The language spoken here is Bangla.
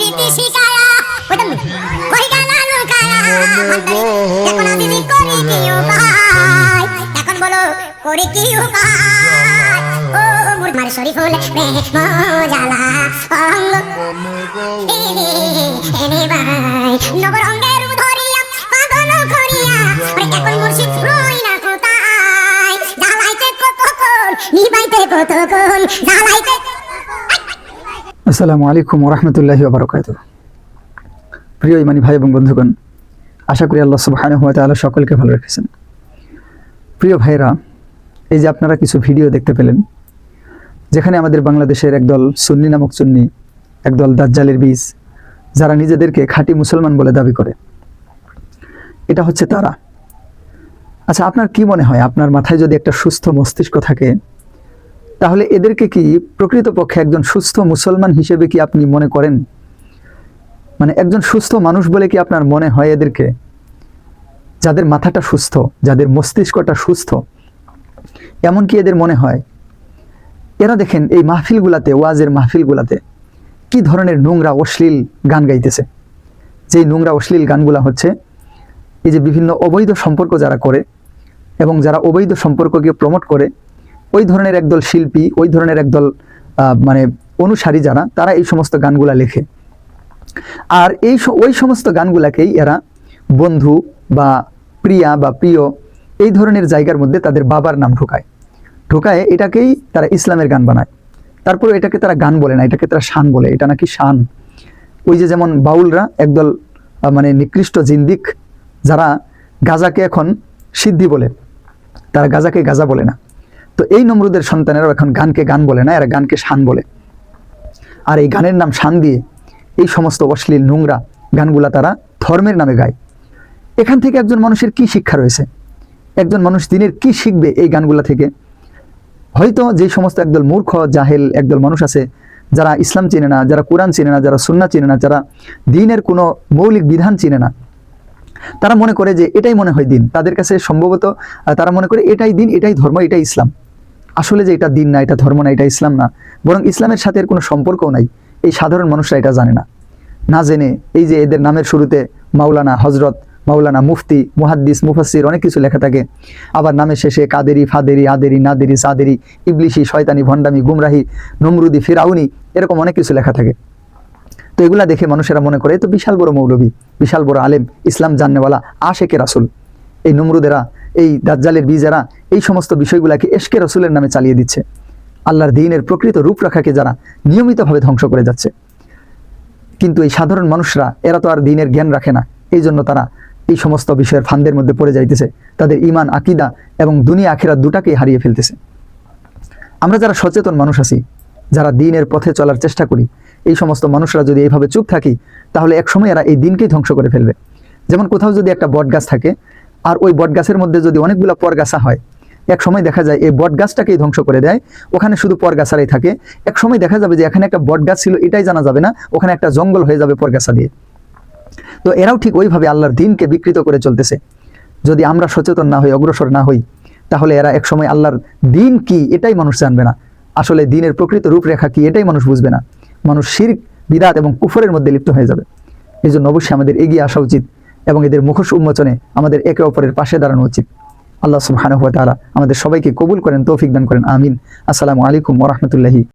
রীতি শিখায়া ওটা কই গানা লুকায়া এখন আমি করি কি উপায়। এখন বলো, করি কি উপায়? ও মুরমার শরীফুল রে মজালা অঙ্গ। এনে ভাই নবরঙ্গের ধরিয়া, পাগল করিয়া এখন মুর্শিদ রই না কোথায়? জ্বালাইতে কতক্ষণ নিবাইতে কতক্ষণ জ্বালাইতে আসসালামু আলাইকুম ওরহমতুল্লাহি বারকাত প্রিয় ইমানি ভাই এবং বন্ধুগণ, আশা করি আল্লাহ সুবহানাহু ওয়া তাআলা সকলকে ভালো রেখেছেন। প্রিয় ভাইরা, এই যে আপনারা কিছু ভিডিও দেখতে পেলেন, যেখানে আমাদের বাংলাদেশের একদল সুন্নি নামক চুন্নি একদল দাজ্জালের বীজ, যারা নিজেদেরকে খাঁটি মুসলমান বলে দাবি করে। এটা হচ্ছে তারা। আচ্ছা আপনার কি মনে হয়? আপনার মাথায় যদি একটা সুস্থ মস্তিষ্ক থাকে তাহলে এদেরকে কি প্রকৃতপক্ষে একজন সুস্থ মুসলমান হিসেবে কি আপনি মনে করেন? মানে একজন সুস্থ মানুষ বলে কি আপনার মনে হয় এদেরকে? যাদের মাথাটা সুস্থ, যাদের মস্তিষ্কটা সুস্থ, এমন কি এদের মনে হয়? এরা দেখেন এই মাহফিলগুলাতে, ওয়াজের মাহফিলগুলাতে কি ধরনের নোংরা, অশ্লীল গান গাইতেছে। যেই নোংরা, অশ্লীল গানগুলা হচ্ছে এই যে বিভিন্ন অবৈধ সম্পর্ক যারা করে এবং যারা অবৈধ সম্পর্ককে প্রমোট করে ওই ধরনের একদল শিল্পী, ওই ধরনের একদল মানে অনুসারী যারা, তারা এই সমস্ত গানগুলা লেখে। আর এই ওই সমস্ত গানগুলাকেই এরা বন্ধু বা প্রিয়া বা প্রিয় এই ধরনের জায়গার মধ্যে তাদের বাবার নাম ঢোকায়। ঢোকায় এটাকেই তারা ইসলামের গান বানায়। তারপরে এটাকে তারা গান বলে না, এটাকে তারা শান বলে, এটা নাকি শান। ওই যে যেমন বাউলরা একদল মানে নিকৃষ্ট জিন্দিক, যারা গাজাকে এখন সিদ্ধি বলে, তারা গাজাকে গাজা বলে না। তো এই নমরুদের সন্তানেরাও এখন গানকে গান বলে না, এরা গানকে শান বলে। আর এই গানের নাম শান দিয়ে এই সমস্ত অশ্লীল, নোংরা গানগুলা তারা ধর্মের নামে গায়। এখান থেকে একজন মানুষের কি শিক্ষা রয়েছে? একজন মানুষ দিনের কি শিখবে এই গানগুলা থেকে? হয়তো যে সমস্ত একদল মূর্খ, জাহেল একদল মানুষ আছে, যারা ইসলাম চেনে না, যারা কোরআন চেনে না, যারা সুন্না চিনে না, যারা দিনের কোনো মৌলিক বিধান চিনে না তারা মনে করে যে এটাই মনে হয় দিন। তাদের কাছে সম্ভবত তারা মনে করে এটাই দিন, এটাই ধর্ম, এটাই ইসলাম। আসলে যে এটা দিন না, এটা ধর্ম না, এটা ইসলাম না, বরং ইসলামের সাথে এর কোনো সম্পর্কও নাই। এই সাধারণ মানুষরা এটা জানে না। না জেনে এই যে এদের নামের শুরুতে মাওলানা হজরত মাওলানা মুফতি, মুহাদ্দিস মুফাসির অনেক কিছু লেখা থাকে। আবার নামের শেষে কাদেরি, ফাদেরি, আদেরি, নাদেরি সাদেরি ইবলিশি শয়তানি, ভণ্ডামি, গুমরাহি, নমরুদি, ফিরাউনি, এরকম অনেক কিছু লেখা থাকে। এগুলা দেখে মানুষেরা মনে করে তো বিশাল বড় মৌলবী বিশাল বড় আলেম, ইসলাম জাননেওয়ালা, আশেকে রাসুল। এই নমরুদেরা, এই দাজ্জালের বীজেরা, এই সমস্ত বিষয়গুলাকে এশকে রসুলের নামে চালিয়ে দিচ্ছে। আল্লাহর দিনের প্রকৃত রূপরেখাকে যারা নিয়মিতভাবে ধ্বংস করে যাচ্ছে। কিন্তু এই সাধারণ মানুষরা, এরা তো আর দিনের জ্ঞান রাখে না। এই জন্য তারা এই সমস্ত বিষয়ের ফান্দের মধ্যে পড়ে যাইতেছে। তাদের ইমান আকিদা এবং দুনিয়া আখেরা দুটাকেই হারিয়ে ফেলতেছে। আমরা যারা সচেতন মানুষ আছি, যারা দিনের পথে চলার চেষ্টা করি এই সমস্ত মানুষরা যদি এইভাবে চুপ থাকি, তাহলে একসময় এরা এই দিনকেই ধ্বংস করে ফেলবে। যেমন কোথাও যদি একটা বট গাছ থাকে, আর ওই বট গাছের মধ্যে যদি অনেকগুলো পরগাছা হয় এক সময় দেখা যায় এই বট গাছটাকেই ধ্বংস করে দেয়। ওখানে শুধু পরগাছারাই থাকে। এক সময় দেখা যাবে যে এখানে একটা বট গাছ ছিল, এটাই জানা যাবে না, ওখানে একটা জঙ্গল হয়ে যাবে পরগাছা দিয়ে। তো এরাও ঠিক ওইভাবে আল্লাহর দিনকে বিকৃত করে চলতেছে। যদি আমরা সচেতন না হই, অগ্রসর না হই, তাহলে এরা একসময় আল্লাহর দিন কি, এটাই মানুষ জানবে না। আসলে দিনের প্রকৃত রূপরেখা কি, এটাই মানুষ বুঝবে না। মানুষ শির বিদাত এবং কুফরের মধ্যে লিপ্ত হয়ে যাবে। এই জন্য অবশ্যই আমাদের এগিয়ে আসা উচিত এবং এদের মুখোশ উন্মোচনে আমাদের একে অপরের পাশে দাঁড়ানো উচিত। আল্লাহ সুবহানাহু তালা আমাদের সবাইকে কবুল করেন, তৌফিক দান করেন, আমিন। আসসালামু আলাইকুম ওয়া রাহমাতুল্লাহি